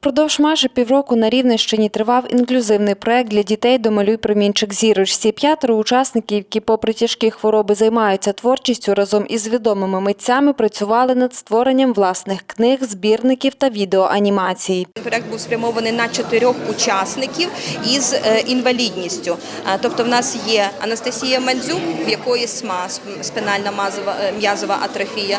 Впродовж майже півроку на Рівненщині тривав інклюзивний проект для дітей «Домалюй промінчик зірочці». П'ятеро учасників, які попри тяжкі хвороби займаються творчістю, разом із відомими митцями працювали над створенням власних книг, збірників та відеоанімацій. Проект був спрямований на чотирьох учасників із е, інвалідністю. Тобто, в нас є Анастасія Мандзюк, в якої СМА спинальна мазова- е, м'язова атрофія.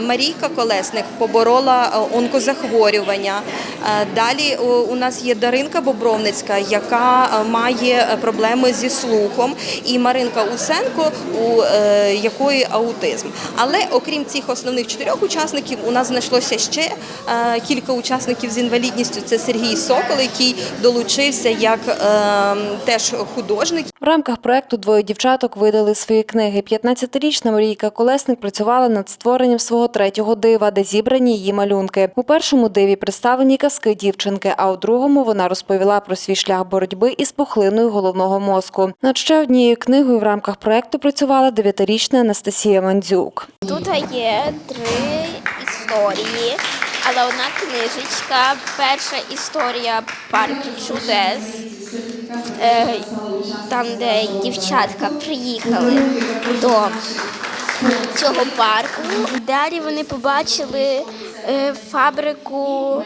Марійка Колесник поборола е, онкозахворювання. Е, Далі у нас є Даринка Бобровницька, яка е, має е, проблеми зі слухом, і Маринка Усенко, у якої аутизм. Але окрім цих основних чотирьох учасників, у нас знайшлося ще кілька учасників з інвалідністю. Це Сергій Сокол, який долучився як теж художник. В рамках проекту двоє дівчаток видали свої книги. 15-річна Марійка Колесник працювала над створенням свого третього дива, де зібрані її малюнки. У першому диві представлені казки дівчинки, а у другому вона розповіла про свій шлях боротьби із пухлиною головного мозку. Над ще однією книгою в рамках проекту працювала дев'ятирічна Анастасія Мандзюк. Тут є три історії, але одна книжечка. Перша історія парк чудес, е, там, де дівчатка приїхали до цього парку. Далі вони побачили е, фабрику,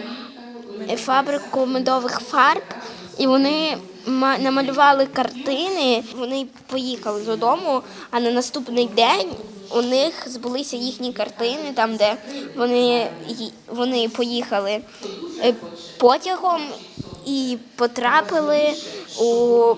фабрику медових фарб, і вони намалювали картини. Вони поїхали додому, а на наступний день у них збулися їхні картини, там, де вони, вони поїхали е, потягом і потрапили у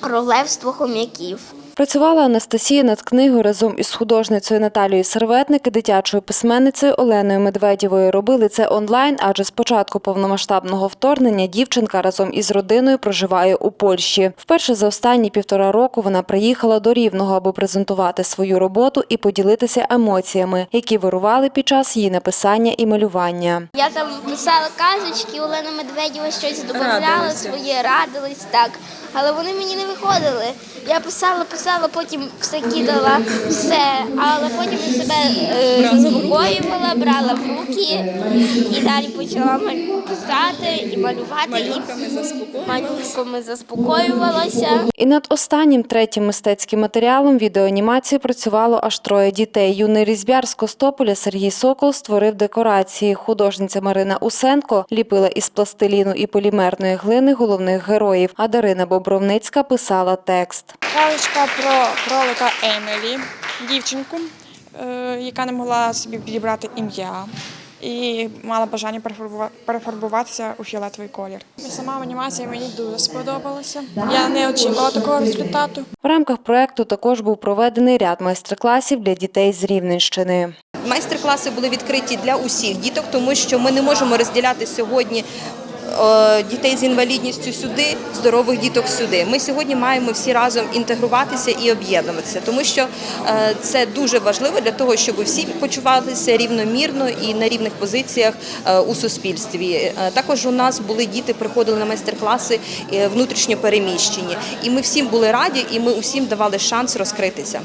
королевство хом'яків. Працювала Анастасія над книгою разом із художницею Наталією Серветник і дитячою письменницею Оленою Медведєвою. Робили це онлайн, адже з початку повномасштабного вторгнення дівчинка разом із родиною проживає у Польщі. Вперше за останні півтора року вона приїхала до Рівного, аби презентувати свою роботу і поділитися емоціями, які вирували під час її написання і малювання. Я там писала казочки, Олена Медведєва щось додавала своє, радились так. Але вони мені не виходили. Я писала, писала, потім все кидала, все. Але потім себе е, заспокоювала, брала в руки і далі почала писати і малювати. Малюнками Малюнками заспокоювалася. І над останнім третім мистецьким матеріалом відеоанімації працювало аж троє дітей. Юний різьбяр з Костополя Сергій Сокол створив декорації. Художниця Марина Усенко ліпила із пластиліну і полімерної глини головних героїв, а Дарина Бобровницька писала текст. Казочка про кролика Емілі, дівчинку, е, яка не могла собі підібрати ім'я і мала бажання перефарбува- перефарбуватися у фіолетовий колір. Сама анімація мені дуже сподобалася. Я не очікувала такого результату. В рамках проекту також був проведений ряд майстер-класів для дітей з Рівненщини. Майстер-класи були відкриті для усіх діток, тому що ми не можемо розділяти сьогодні. Е, Дітей з інвалідністю сюди, здорових діток сюди. Ми сьогодні маємо всі разом інтегруватися і об'єднуватися, тому що е, це дуже важливо для того, щоб всі почувалися рівномірно і на рівних позиціях е, у суспільстві. Також у нас були діти, приходили на майстер-класи внутрішньо переміщені, і ми всім були раді, і ми усім давали шанс розкритися.